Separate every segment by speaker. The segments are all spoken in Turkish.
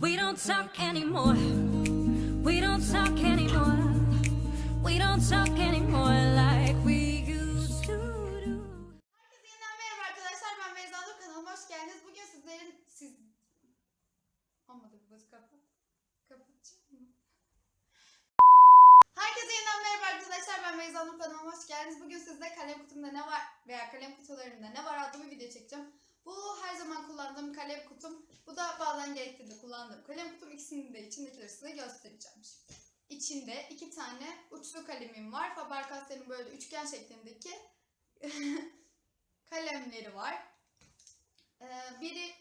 Speaker 1: We don't talk anymore. We don't talk anymore. We don't talk anymore like we used to do.
Speaker 2: Herkese yeniden merhaba arkadaşlar. Ben Beyza Nur kanalıma hoş geldiniz. Bugün sizlerin siz olmadı bu kapat. Kapatacağım mı? Herkese yeniden merhaba arkadaşlar. Ben Beyza Nur kanalıma hoş geldiniz. Bugün sizde kalem kutumda ne var veya kalem kutularımda ne var adlı bir video çekeceğim. Bu her zaman kullandığım kalem kutum. Bu da bazen gerektiğinde kullandığım kalem kutum. İkisini de içindekileri size göstereceğim şimdi. İçinde iki tane uçlu kalemim var. Faber-Castell'in böyle üçgen şeklindeki kalemleri var. Ee, biri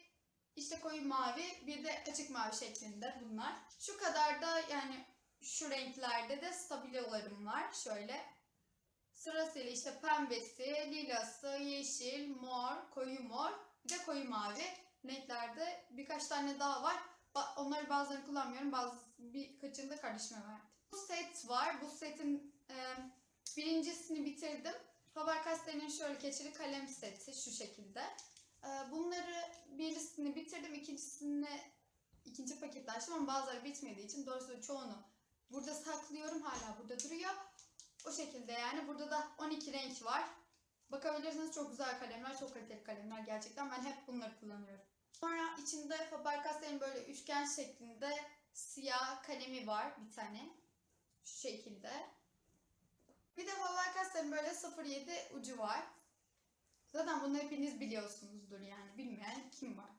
Speaker 2: işte koyu mavi, bir de açık mavi şeklinde bunlar. Şu kadar da yani şu renklerde de stabilolarım var. Şöyle sırasıyla işte pembesi, lilası, yeşil, mor, koyu mor, bir de koyu mavi renklerde birkaç tane daha var. Onları bazılarını kullanmıyorum, bazı birkaçını da kardeşime verdim. Bu set var. Bu setin e, birincisini bitirdim. Faber-Castell'in şöyle keçeli kalem seti şu şekilde. Ee, Bunları birisini bitirdim, ikincisini ikinci paketi açtım ama bazıları bitmediği için doğrusu çoğunu burada saklıyorum. Hala burada duruyor. O şekilde yani. Burada da 12 renk var. Bakabilirsiniz çok güzel kalemler, çok kaliteli kalemler gerçekten. Ben hep bunları kullanıyorum. Sonra içinde Faber-Castell'in böyle üçgen şeklinde siyah kalemi var bir tane. Şu şekilde. Bir de Faber-Castell'in böyle 07 ucu var. Zaten bunu hepiniz biliyorsunuzdur yani. Bilmeyen kim var?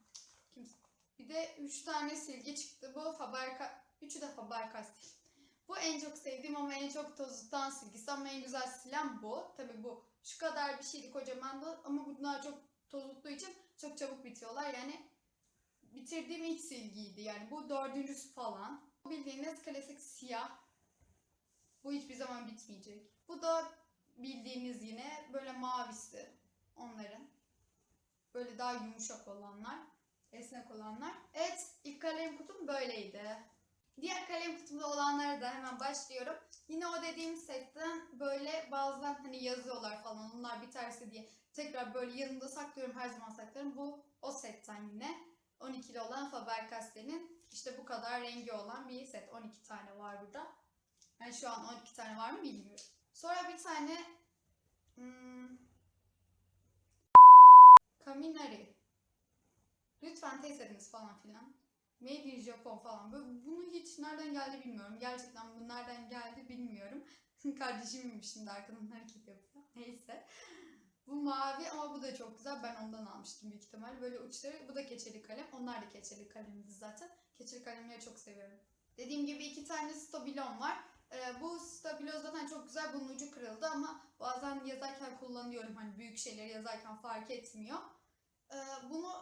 Speaker 2: Kimse. Bir de 3 tane silgi çıktı. Bu Faber Üçü de Faber-Castell. Bu en çok sevdiğim ama en çok toz tutan silgisi ama en güzel silen bu. Tabi bu şu kadar bir şeydi kocaman da ama bunlar çok toz tuttuğu için çok çabuk bitiyorlar. Yani bitirdiğim ilk silgiydi. Yani bu dördüncüsü falan. Bu Bildiğiniz klasik siyah. Bu hiçbir zaman bitmeyecek. Bu da bildiğiniz yine böyle mavisi onların. Böyle daha yumuşak olanlar, esnek olanlar. Evet, ilk kalem kutum böyleydi. Diğer kalem kutumda olanlara da hemen başlıyorum. Yine o dediğim setten böyle bazen hani yazıyorlar falan onlar biterse diye tekrar böyle yanımda saklıyorum her zaman saklarım. Bu o setten yine 12'li olan Faber-Castell'in işte bu kadar rengi olan bir set. 12 tane var burada. Yani şu an 12 tane var mı bilmiyorum. Sonra bir tane hmm. Lütfen test ediniz falan filan. Made in Japan falan. Böyle, bunu geldi bilmiyorum. Gerçekten bu nereden geldi bilmiyorum. Kardeşimim şimdi arkadan hareket yapıyor. Neyse. Bu mavi ama bu da çok güzel. Ben ondan almıştım büyük ihtimal. Böyle uçları. Bu da keçeli kalem. Onlar da keçeli kalemdi zaten. Keçeli kalemleri çok seviyorum. Dediğim gibi iki tane stabilon var. Ee, bu stabilo zaten çok güzel. Bunun ucu kırıldı ama bazen yazarken kullanıyorum. Hani büyük şeyleri yazarken fark etmiyor. Ee, bunu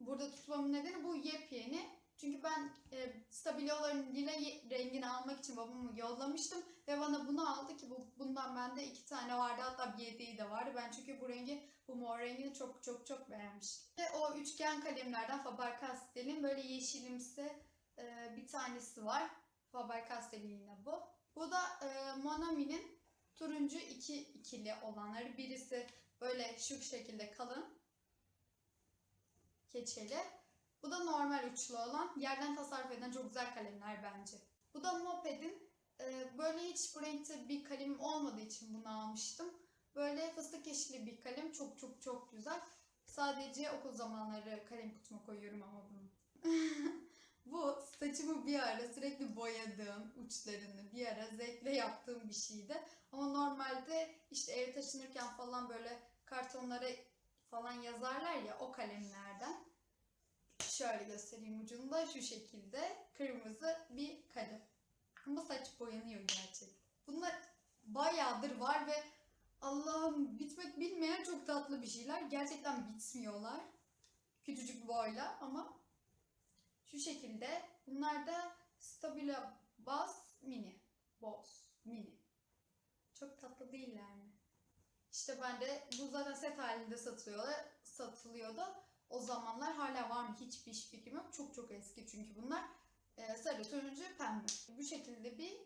Speaker 2: burada tutmamın nedeni bu yepyeni. Çünkü ben e, stabiloların lila rengini almak için babamı yollamıştım ve bana bunu aldı ki bu bundan bende iki tane vardı hatta bir yediği de vardı. Ben çünkü bu rengi bu mor rengini çok çok çok beğenmiştim. Ve o üçgen kalemlerden Faber-Castell'in böyle yeşilimsi e, bir tanesi var. Faber-Castell'in yine bu. Bu da e, Monami'nin turuncu iki ikili olanları. Birisi böyle şu şekilde kalın keçeli. Bu da normal uçlu olan. Yerden tasarruf eden çok güzel kalemler bence. Bu da Moped'in e, böyle hiç bu renkte bir kalemim olmadığı için bunu almıştım. Böyle fıstık yeşili bir kalem. Çok çok çok güzel. Sadece okul zamanları kalem kutuma koyuyorum ama bunu. Bu saçımı bir ara sürekli boyadığım uçlarını bir ara zevkle yaptığım bir şeydi. Ama normalde işte eve taşınırken falan böyle kartonlara falan yazarlar ya o kalemlerden. Şöyle göstereyim ucunda şu şekilde kırmızı bir kalem. Ama saç boyanıyor gerçekten. Bunlar bayağıdır var ve Allah'ım bitmek bilmeyen çok tatlı bir şeyler. Gerçekten bitmiyorlar. Küçücük boyla ama şu şekilde. Bunlar da Stabilo Bass Mini. Boss Mini. Çok tatlı değiller mi? İşte ben de bu zaten set halinde satılıyorlar, satılıyordu. O zamanlar hala var mı hiçbir fikrim yok. Çok çok eski çünkü bunlar. Ee, sarı, turuncu, pembe. Bu şekilde bir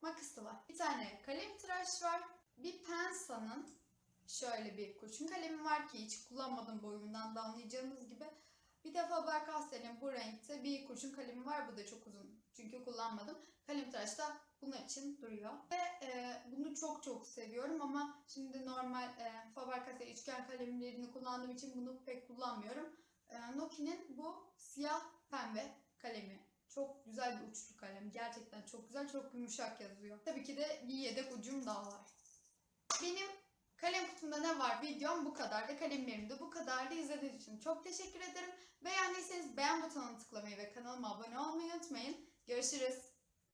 Speaker 2: makası var. Bir tane kalem tıraş var. Bir Pensa'nın şöyle bir kurşun kalemi var ki hiç kullanmadım boyundan da anlayacağınız gibi. Bir de Faber-Castell'in bu renkte bir kurşun kalemi var. Bu da çok uzun çünkü kullanmadım. Kalem tıraş da bunun için duruyor. Ve e, bunu çok çok seviyorum ama şimdi normal e, Faber-Castell üçgen kalemlerini kullandığım için bunu pek kullanmıyorum. E, Nokia'nın bu siyah pembe kalemi. Çok güzel bir uçlu kalem. Gerçekten çok güzel, çok yumuşak yazıyor. Tabii ki de bir yedek ucum daha var. Benim kalem kutumda ne var videom bu kadardı. Kalemlerim de bu kadardı. İzlediğiniz için çok teşekkür ederim. Beğendiyseniz beğen butonuna tıklamayı ve kanalıma abone olmayı unutmayın. Görüşürüz.